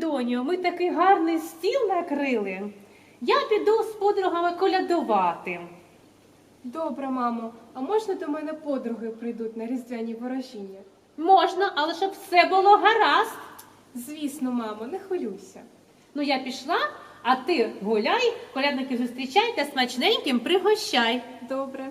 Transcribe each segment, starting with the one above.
Доню, ми такий гарний стіл накрили. Я піду з подругами колядувати. Добре, мамо, а можна до мене подруги прийдуть на різдвяні ворожіння? Можна, але щоб все було гаразд. Звісно, мамо, не хвилюйся. Ну я пішла, а ти гуляй, колядники зустрічай та смачненьким пригощай. Добре.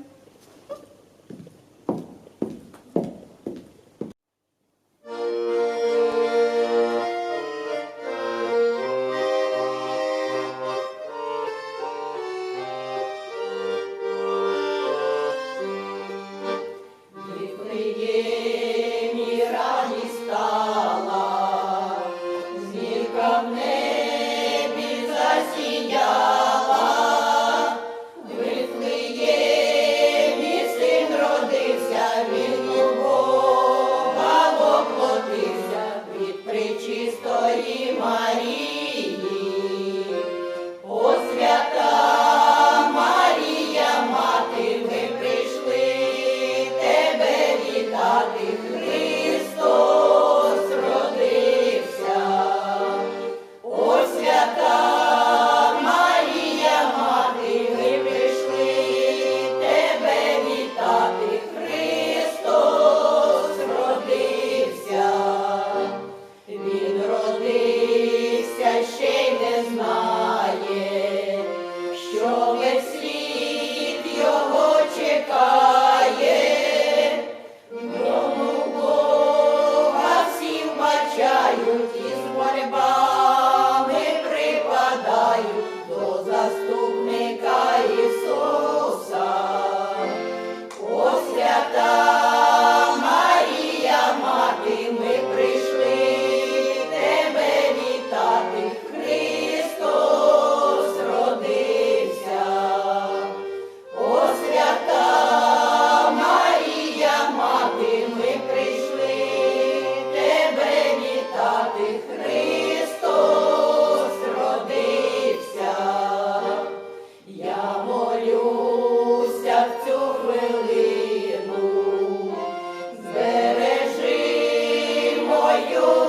Заходьте.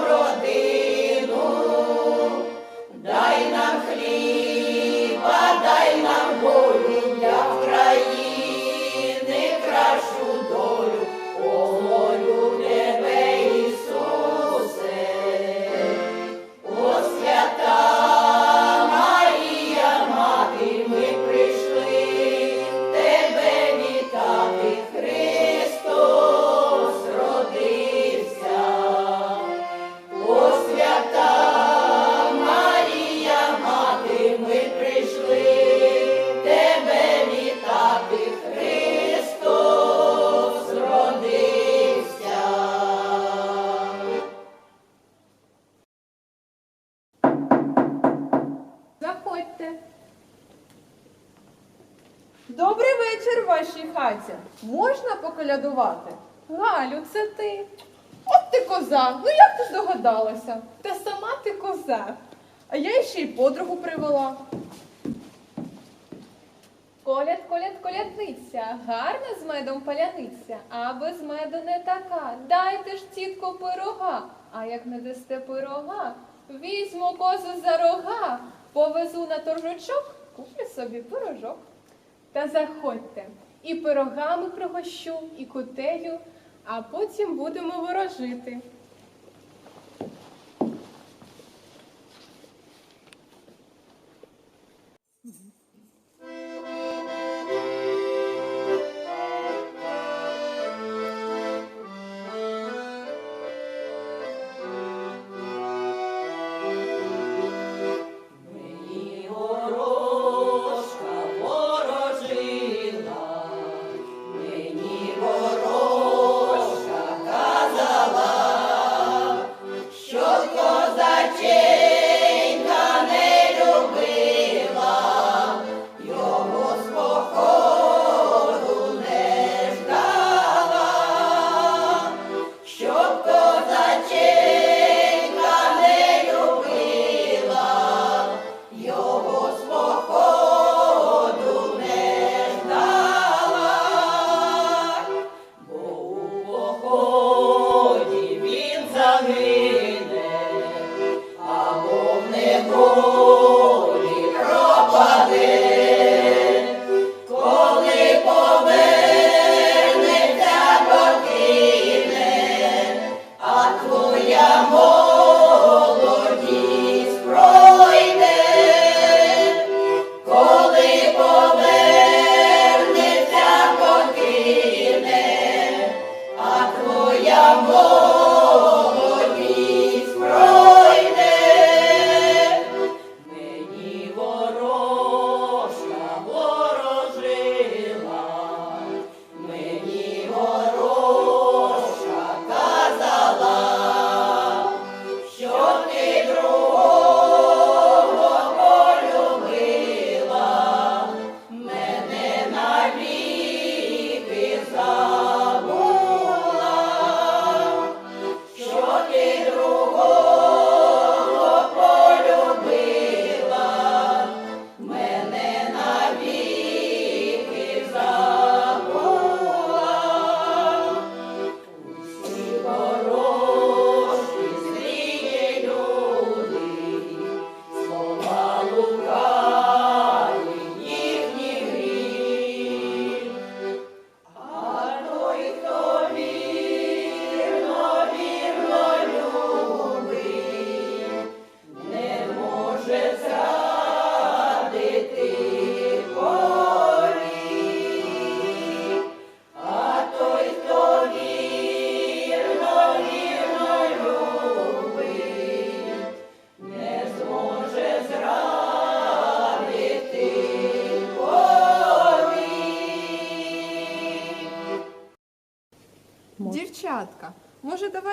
Добрий вечір вашій хаті. Можна поколядувати? Галю, це ти. От ти коза, ну як ти здогадалася? Та сама ти коза. А я ще й подругу привела. Коляд, коляд, колядниця, гарна з медом паляниця, а без меду не така. Дайте ж, тітко, пирога. А як не дасте пирога, візьму козу за рога, повезу на торжочок, куплю собі пирожок. Та заходьте. І пирогами пригощу, і кутею, а потім будемо ворожити.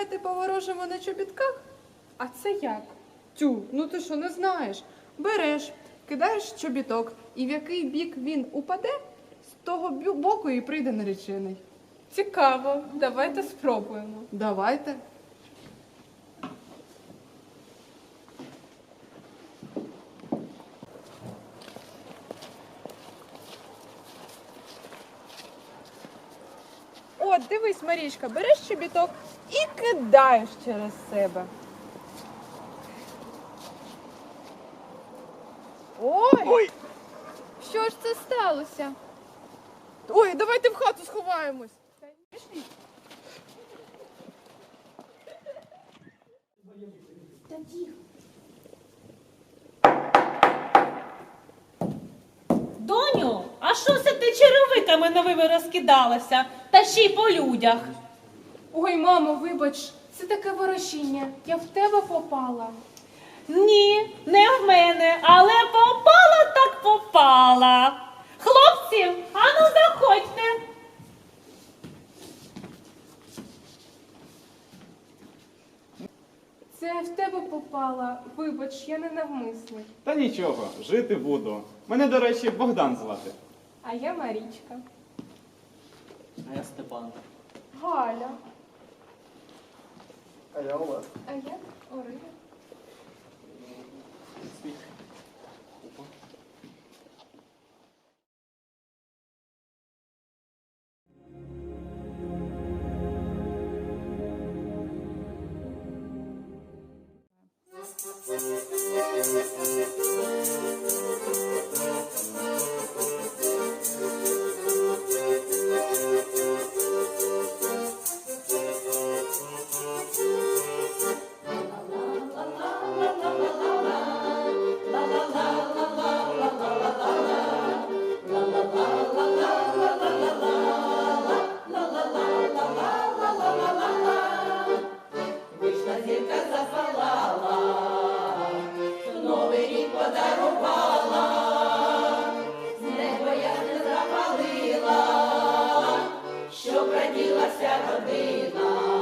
Давайте поворожимо на чобітках? А це як? Тю, ну ти що не знаєш? Береш, кидаєш чобіток, і в який бік він упаде, з того боку і прийде наречений. Цікаво, давайте спробуємо. Давайте. От, дивись, Марічка, береш чобіток і кидаєш через себе. Ой! Ой, Що ж це сталося? ой, давайте в хату сховаємось. Доню, а що це ти черевиками новими розкидалася? Та ще й по людях. Ой, мамо, вибач, це таке ворожіння. Я в тебе попала. Ні, не в мене, але попала так попала. Хлопці, ану заходьте. Це в тебе попала. Вибач, я не навмисник. Та нічого, жити буду. Мене, до речі, Богдан звати. А я Марічка. А я Степан. Галя. А я Олег. А я Орина. народилася родина.